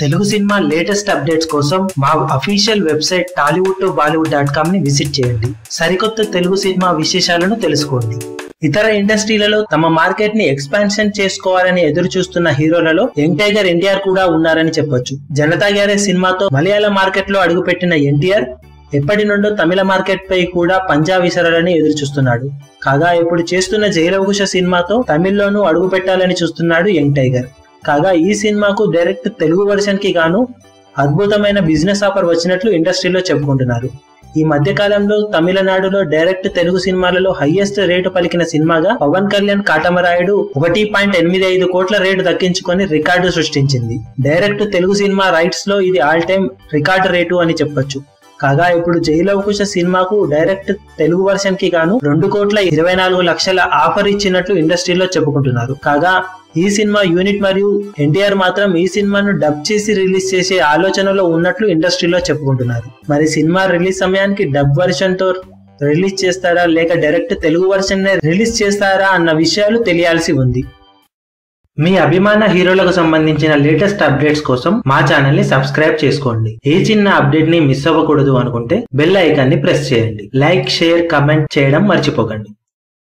Telugu cinema latest updates కోసం మా official website Tollywood to Bollywood dot కామ్ని visit చేయండి. సరికొత్త తెలుగు సినిమా విశేషాలను తెలుసుకోండి. ఇతర ఇండస్ట్రీలలో తమ మార్కెట్ని ఎక్స్పాన్షన్ చేసుకోవాలని ఎదురు చూస్తున్న హీరోలలో యంగ్ టైగర్ ఎన్టీఆర్ కూడా ఉన్నారని చెప్పొచ్చు. జనతా గ్యారేజ్ సినిమాతో మలయాళ మార్కెట్లో అడుగుపెట్టిన ఎన్టీఆర్ ఎప్పటి నుండో తమిళ మార్కెట్ పై కూడా పంజా విసరాలని ఎదురు చూస్తున్నాడు కాగా ఇప్పుడు చేస్తున్న జయలవకుశ సినిమాతో తమిళ్ళోనూ అడుగు పెట్టాలని చూస్తున్నాడు యంగ్ టైగర్. కాగా ఈ సినిమాకు డైరెక్ట్ తెలుగు వర్షన్కి గాను అద్భుతమైన బిజినెస్ ఆఫర్ వచ్చినట్లు ఇండస్ట్రీలో చెప్పుకుంటున్నారు. ఈ మధ్య కాలంలో తమిళనాడులో డైరెక్ట్ తెలుగు సినిమాలలో హైయెస్ట్ రేటు పలికిన సినిమాగా పవన్ కళ్యాణ్ కాటమరాయుడు ఒకటి పాయింట్ ఎనిమిది ఐదు కోట్ల రేటు దక్కించుకొని రికార్డు సృష్టించింది. డైరెక్ట్ తెలుగు సినిమా రైట్స్లో ఇది ఆల్ టైమ్ రికార్డు రేటు అని చెప్పొచ్చు. కాగా ఇప్పుడు జైలవకుశ సినిమాకు డైరెక్ట్ తెలుగు వర్షన్కి గాను రెండు కోట్ల ఇరవై నాలుగు లక్షల ఆఫర్ ఇచ్చినట్లు ఇండస్ట్రీలో చెప్పుకుంటున్నారు. కాగా ఈ సినిమా యూనిట్ మరియు ఎన్టీఆర్ మాత్రం ఈ సినిమాను డబ్ చేసి రిలీజ్ చేసే ఆలోచనలో ఉన్నట్లు ఇండస్ట్రీలో చెప్పుకుంటున్నారు. మరి సినిమా రిలీజ్ సమయానికి డబ్ వర్షన్తో రిలీజ్ చేస్తారా లేక డైరెక్ట్ తెలుగు వర్షన్ రిలీజ్ చేస్తారా అన్న విషయాలు తెలియాల్సి ఉంది. మీ అభిమాన హీరోలకు సంబంధించిన లేటెస్ట్ అప్డేట్స్ కోసం మా ఛానల్ని సబ్స్క్రైబ్ చేసుకోండి. ఏ చిన్న అప్డేట్ని మిస్ అవ్వకూడదు అనుకుంటే బెల్ ఐకాన్ని ప్రెస్ చేయండి. లైక్ షేర్ కమెంట్ చేయడం మర్చిపోకండి.